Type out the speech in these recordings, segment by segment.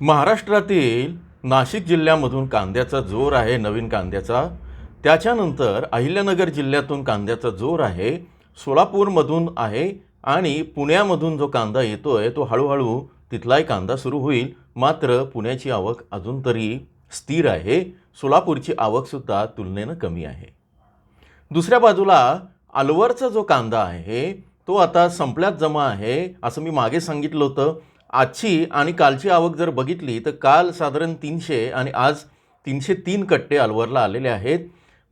महाराष्ट्रातील नाशिक जिल्ह्यामधून कांद्याचा जोर आहे नवीन कांद्याचा. त्याच्यानंतर अहिल्यानगर जिल्ह्यातून कांद्याचा जोर आहे सोलापूरमधून आहे आणि पुण्यामधून जो कांदा येतो आहे तो हळूहळू तिथलाही कांदा सुरू होईल. मात्र पुण्याची आवक अजून तरी स्थिर आहे. सोलापूरची आवकसुद्धा तुलनेनं कमी आहे. दुसऱ्या बाजूला अलवरचा जो कांदा आहे तो आता संपल्यात जमा आहे असं मी मागे सांगितलं होतं. आजची आणि कालची आवक जर बघितली तर काल साधारण तीनशे आणि आज तीनशे तीन कट्टे अलवरला आलेले आहेत.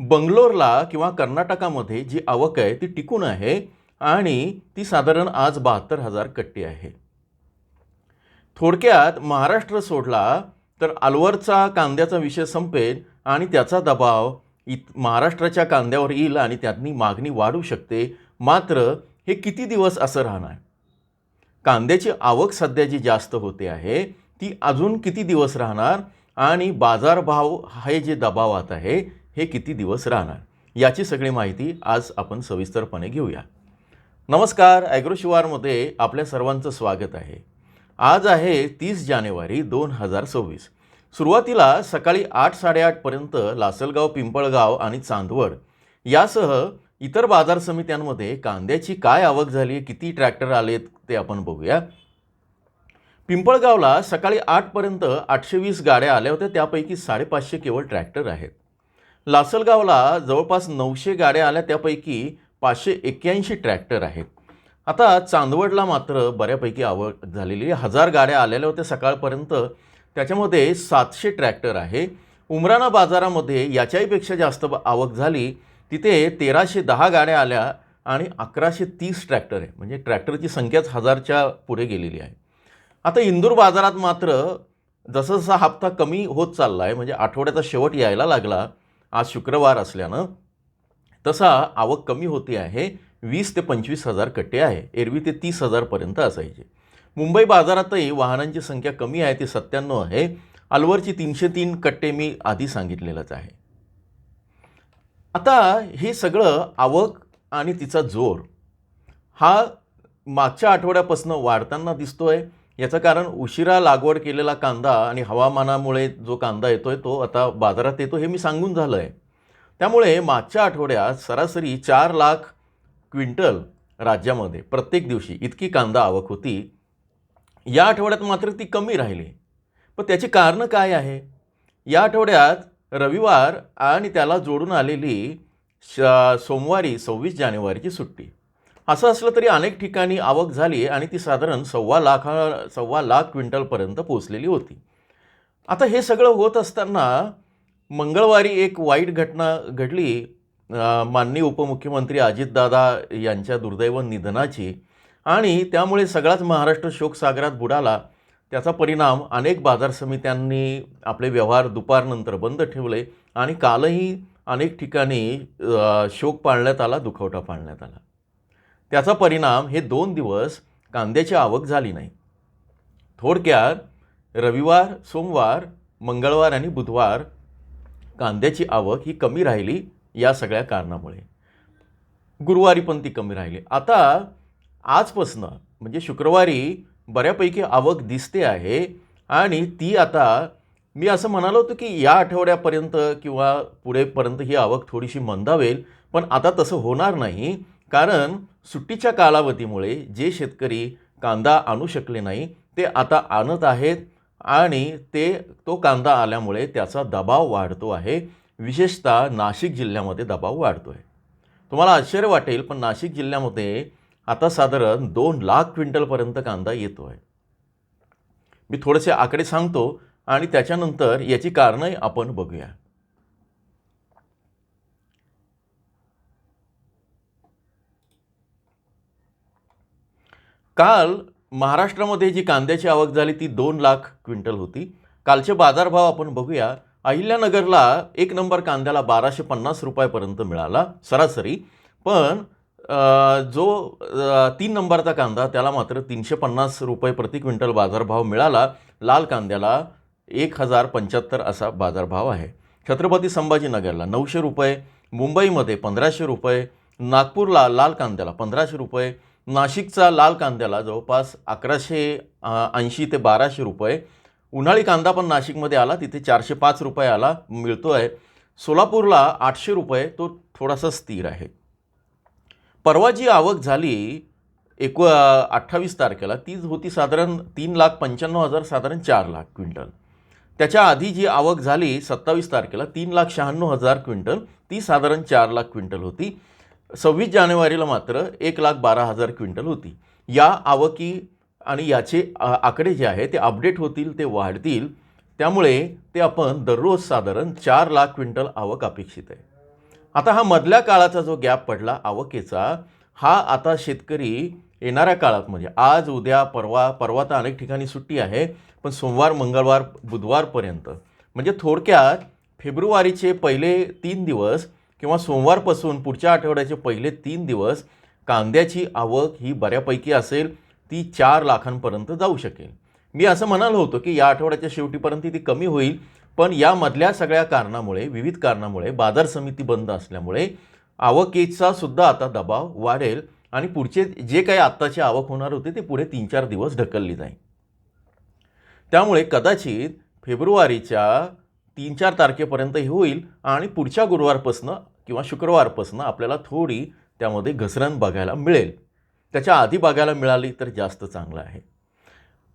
बंगलोरला किंवा कर्नाटकामध्ये जी आवक आहे ती टिकून आहे आणि ती साधारण आज बहात्तर हजार कट्टे आहे. थोडक्यात महाराष्ट्र सोडला तर अलवरचा कांद्याचा विषय संपेल आणि त्याचा दबाव इत महाराष्ट्राच्या कांद्यावर येईल आणि त्यातनी मागणी वाढू शकते. मात्र हे किती दिवस असं राहणार? कांद्याची आवक सध्या जी जास्त होते आहे ती अजून किती दिवस राहणार आणि बाजारभाव हे जे दबावात आहे हे किती दिवस राहणार? याची सगळी माहिती आज आपण सविस्तरपणे घेऊया. नमस्कार ॲग्रोशिवारमध्ये आपल्या सर्वांचं स्वागत आहे. आज आहे तीस जानेवारी दोन हजार सव्वीस. सुरुवातीला सकाळी आठ साडेआठपर्यंत लासलगाव पिंपळगाव आणि चांदवड यासह इतर बाजार समित्यांमध्ये कांद्याची काय आवक झाली किती ट्रॅक्टर आलेत ते आपण बघूया. पिंपळगावला सकाळी आठपर्यंत आठशे वीस गाड्या आल्या होत्या त्यापैकी साडेपाचशे केवळ ट्रॅक्टर आहेत. लासलगावला जवळपास नऊशे गाड्या आल्या त्यापैकी पाचशे एक्क्याऐंशी ट्रॅक्टर आहेत. आता चांदवडला मात्र बऱ्यापैकी आवक झालेली हजार गाड्या आलेल्या होत्या सकाळपर्यंत त्याच्यामध्ये सातशे ट्रॅक्टर आहे. उमराणा बाजारामध्ये याच्याहीपेक्षा जास्त आवक झाली. तिथे तेराशे दहा गाड्या आल्या आणि अकराशे तीस ट्रॅक्टर आहे. म्हणजे ट्रॅक्टरची संख्याच हजारच्या पुढे गेलेली आहे. आता इंदूर बाजारात मात्र जसं जसा हप्ता कमी होत चालला आहे म्हणजे आठवड्याचा शेवट यायला लागला आज शुक्रवार असल्यानं तसा आवक कमी होती आहे. वीस ते पंचवीस हजार कट्टे आहे. एरवी ते तीस हजारपर्यंत असायचे. मुंबई बाजारातही वाहनांची संख्या कमी आहे ती सत्त्याण्णव आहे. अलवरची तीनशे तीन कट्टे मी आधी सांगितलेलंच आहे. आता हे सगळं आवक आणि तिचा जोर हा मागच्या आठवड्यापासून वाढताना दिसतो आहे याचं कारण उशिरा लागवड केलेला कांदा आणि हवामानामुळे जो कांदा येतो आहे तो आता बाजारात येतो हे मी सांगून झालं आहे त्यामुळे मागच्या आठवड्यात सरासरी चार लाख क्विंटल राज्यामध्ये प्रत्येक दिवशी इतकी कांदा आवक होती. या आठवड्यात मात्र ती कमी राहिली. पण त्याची कारणं काय आहे? या आठवड्यात रविवार आणि त्याला जोडून आलेली श सोमवारी सव्वीस जानेवारीची सुट्टी. असं असलं तरी अनेक ठिकाणी आवक झाली आणि ती साधारण सव्वा लाखा सव्वा लाख क्विंटलपर्यंत पोचलेली होती. आता हे सगळं होत असताना मंगळवारी एक वाईट घटना घडली. माननीय उपमुख्यमंत्री अजितदादा यांच्या दुर्दैव निधनाची आणि त्यामुळे सगळाच महाराष्ट्र शोकसागरात बुडाला. त्याचा परिणाम अनेक बाजार समित्यांनी आपले व्यवहार दुपारनंतर बंद ठेवले आणि कालही अनेक ठिकाणी शोक पाळण्यात आला दुखवटा पाळण्यात आला. त्याचा परिणाम हे दोन दिवस कांद्याची आवक झाली नाही. थोडक्यात रविवार सोमवार मंगळवार आणि बुधवार कांद्याची आवक ही कमी राहिली या सगळ्या कारणामुळे. गुरुवारी पण ती कमी राहिली. आता आजपासनं म्हणजे शुक्रवारी बऱ्यापैकी आवक दिसते आहे. आणि ती आता मी असं म्हणालो होतो की या आठवड्यापर्यंत किंवा पुढेपर्यंत ही आवक थोडीशी मंदावेल पण आता तसं होणार नाही. कारण सुट्टीच्या कालावधीमुळे जे शेतकरी कांदा आणू शकले नाही ते आता आणत आहेत आणि ते तो कांदा आल्यामुळे त्याचा दबाव वाढतो आहे. विशेषतः नाशिक जिल्ह्यामध्ये दबाव वाढतो आहे तुम्हाला आश्चर्य वाटेल पण नाशिक जिल्ह्यामध्ये आता साधारण दोन लाख क्विंटलपर्यंत कांदा येतो आहे मी थोडेसे आकडे सांगतो आणि त्याच्यानंतर याची कारणंही आपण बघूया. काल महाराष्ट्रामध्ये जी कांद्याची आवक झाली ती दोन लाख क्विंटल होती. कालचे बाजारभाव आपण बघूया. अहिल्यानगरला एक नंबर कांद्याला बाराशे पन्नास रुपयापर्यंत मिळाला सरासरी. पण जो तीन नंबरचा कांदा त्याला मात्र तीनशे पन्नास रुपये प्रति क्विंटल बाजारभाव मिळाला. लाल कांद्याला एक हजार पंच्याहत्तर असा बाजारभाव आहे. छत्रपती संभाजीनगरला नऊशे रुपये मुंबईमध्ये पंधराशे रुपये नागपूरला लाल कांद्याला पंधराशे रुपये नाशिकचा लाल कांद्याला जवळपास अकराशे ऐंशी ते बाराशे रुपये. उन्हाळी कांदा पण नाशिकमध्ये आला तिथे चारशे पाच रुपये आला मिळतो आहे सोलापूरला आठशे रुपये तो थोडासा स्थिर आहे. परवा जी आवक झाली एकू अठ्ठावीस तारखेला तीच होती साधारण तीन लाख पंच्याण्णव हजार साधारण चार लाख क्विंटल. त्याच्या आधी जी आवक झाली सत्तावीस तारखेला तीन लाख शहाण्णव हजार क्विंटल ती साधारण चार लाख क्विंटल होती. सव्वीस जानेवारीला मात्र एक लाख बारा हजार क्विंटल होती. या आवकी आणि याचे आकडे जे आहे ते अपडेट होतील ते वाढतील. त्यामुळे ते आपण दररोज साधारण चार लाख क्विंटल आवक अपेक्षित आहे. आता हा मधल्या काळाचा जो गॅप पडला आवकेचा हा आता शेतकरी येणाऱ्या काळात म्हणजे आज उद्या परवा परवा तर अनेक ठिकाणी सुट्टी आहे पण सोमवार मंगळवार बुधवारपर्यंत. म्हणजे थोडक्यात फेब्रुवारीचे पहिले तीन दिवस किंवा सोमवारपासून पुढच्या आठवड्याचे पहिले तीन दिवस कांद्याची आवक ही बऱ्यापैकी असेल ती चार लाखांपर्यंत जाऊ शकेल. मी असं म्हणालो होतो की या आठवड्याच्या शेवटीपर्यंत ती कमी होईल पण यामधल्या सगळ्या कारणामुळे विविध कारणामुळे बाजार समिती बंद असल्यामुळे आवकेचा सुद्धा आता दबाव वाढेल आणि पुढचे जे काही आत्ताची आवक होणार होते ते पुढे तीन चार दिवस ढकलली जाईल. त्यामुळे कदाचित फेब्रुवारीच्या तीन चार तारखेपर्यंत हे होईल आणि पुढच्या गुरुवारपासनं किंवा शुक्रवारपासनं आपल्याला थोडी त्यामध्ये घसरण बघायला मिळेल. त्याच्या आधी बघायला मिळाली तर जास्त चांगलं आहे.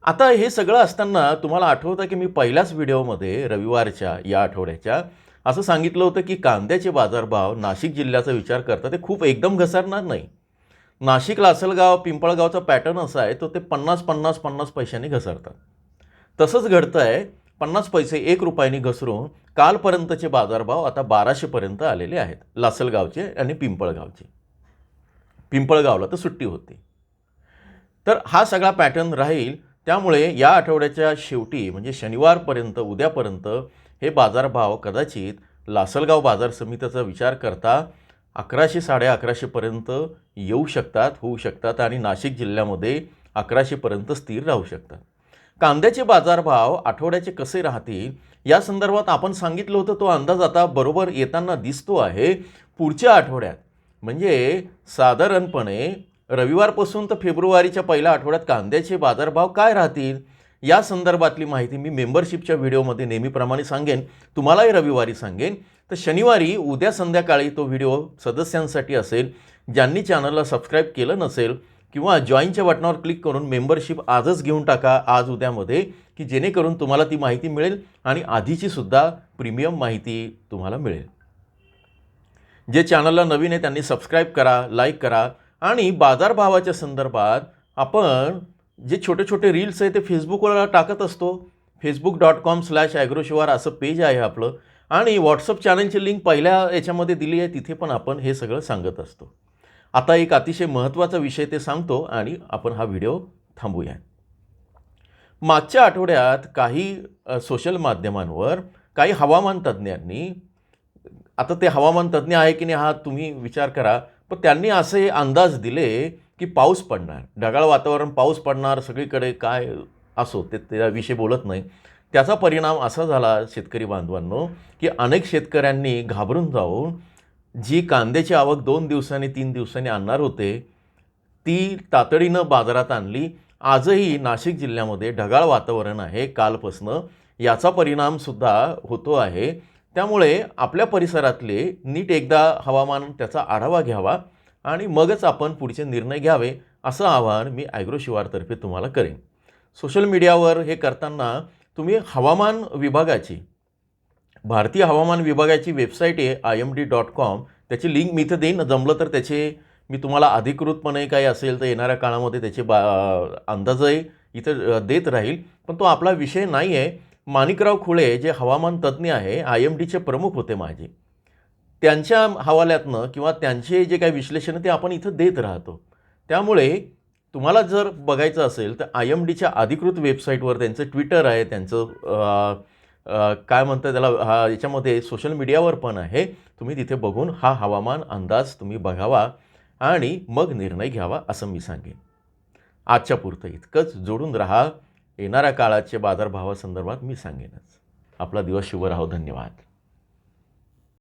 आता हे सगळं असताना तुम्हाला आठवतं की मी पहिल्याच व्हिडिओमध्ये रविवारच्या या आठवड्याच्या असं सांगितलं होतं की कांद्याचे बाजारभाव नाशिक जिल्ह्याचा विचार करता ते खूप एकदम घसरणार नाही. नाशिक लासलगाव पिंपळगावचा पॅटर्न असा आहे तो ते पन्नास पन्नास पन्नास पैशांनी घसरतात. तसंच घडतं आहे पन्नास पैसे एक रुपयानी घसरून कालपर्यंतचे बाजारभाव आता बाराशेपर्यंत आलेले आहेत लासलगावचे आणि पिंपळगावचे. पिंपळगावला तर सुट्टी होती. तर हा सगळा पॅटर्न राहील त्यामुळे या आठवड्याच्या शेवटी म्हणजे शनिवारपर्यंत उद्यापर्यंत हे बाजारभाव कदाचित लासलगाव बाजार समितीचा विचार करता अकराशे साडे अकराशेपर्यंत येऊ शकतात होऊ शकतात आणि नाशिक जिल्ह्यामध्ये अकराशेपर्यंत स्थिर राहू शकतात. कांद्याचे बाजारभाव आठवड्याचे कसे राहतील या संदर्भात आपण सांगितलं होतं तो अंदाज आता बरोबर येताना दिसतो आहे पुढच्या आठवड्यात. म्हणजे साधारणपणे रविवारपासून तर फेब्रुवारीच्या पहिल्या आठवड्यात कांद्याचे बाजारभाव काय राहतील? या संदर्भातली माहिती मी मेंबरशिपच्या व्हिडिओमध्ये नेहमीप्रमाणे सांगेन. तुम्हालाही रविवारी सांगेन. तर शनिवारी उद्या संध्याकाळी तो व्हिडिओ सदस्यांसाठी असेल ज्यांनी चॅनलला सबस्क्राईब केलं नसेल किंवा जॉईनच्या बटनावर क्लिक करून मेंबरशिप आजच घेऊन टाका आज उद्यामध्ये की जेणेकरून तुम्हाला ती माहिती मिळेल आणि आधीची सुद्धा प्रीमियम माहिती तुम्हाला मिळेल. जे चॅनलला नवीन आहे त्यांनी सबस्क्राईब करा लाईक करा आणि बाजारभावाच्या संदर्भात आपण जे छोटे छोटे रील्स आहे ते फेसबुकवर टाकत असतो. फेसबुक डॉट कॉम स्लॅश ॲग्रोशिवार असं पेज आहे आपलं. आणि व्हॉट्सअप चॅनलची लिंक पहिल्या याच्यामध्ये दिली आहे तिथे पण आपण हे सगळं सांगत असतो. आता एक अतिशय महत्त्वाचा विषय ते सांगतो आणि आपण हा व्हिडिओ थांबूया. मागच्या आठवड्यात काही सोशल माध्यमांवर काही हवामान तज्ज्ञांनी आता ते हवामान तज्ज्ञ आहे की नाही हा तुम्ही विचार करा पण त्यांनी असे अंदाज दिले की पाऊस पडणार. ढगाळ वातावरण पाऊस पडणार सगळीकडे काय असो ते त्याविषयी बोलत नाही. त्याचा परिणाम असा झाला शेतकरी बांधवांनो की अनेक शेतकऱ्यांनी घाबरून जाऊन जी कांद्याची आवक दोन दिवसांनी तीन दिवसांनी आणणार होते ती तातडीनं बाजारात आणली. आजही नाशिक जिल्ह्यामध्ये ढगाळ वातावरण आहे कालपासनं. याचा परिणामसुद्धा होतो आहे. त्यामुळे आपल्या परिसरातले नीट एकदा हवामान त्याचा आढावा घ्यावा आणि मगच आपण पुढचे निर्णय घ्यावे असं आवाहन मी ॲग्रो शिवारतर्फे तुम्हाला करेन. सोशल मीडियावर हे करताना तुम्ही हवामान विभागाची भारतीय हवामान विभागाची वेबसाईट आहे I M D dot com त्याची लिंक मी इथं देईन. जमलं तर त्याचे मी तुम्हाला अधिकृतपणे काही असेल तर येणाऱ्या काळामध्ये त्याचे बा अंदाजही इथं देत राहील. पण तो आपला विषय नाही आहे माणिकराव खुळे जे हवामान तज्ज्ञ आहे आय एम डीचे प्रमुख होते माझे त्यांच्या हवाल्यातनं किंवा त्यांचे जे काही विश्लेषण ते आपण इथं देत राहतो. त्यामुळे तुम्हाला जर बघायचं असेल तर आय एम डीच्या अधिकृत वेबसाईटवर त्यांचं ट्विटर आहे त्यांचं काय म्हणतात त्याला हा याच्यामध्ये सोशल मीडियावर पण आहे. तुम्ही तिथे बघून हा हवामान अंदाज तुम्ही बघावा आणि मग निर्णय घ्यावा असं मी सांगेन. आजच्या पुरतं इतकंच. जोडून राहा. येणाऱ्या काळाच्या बाजारभावासंदर्भात मी सांगेनच. आपला दिवस शुभ राहो. धन्यवाद.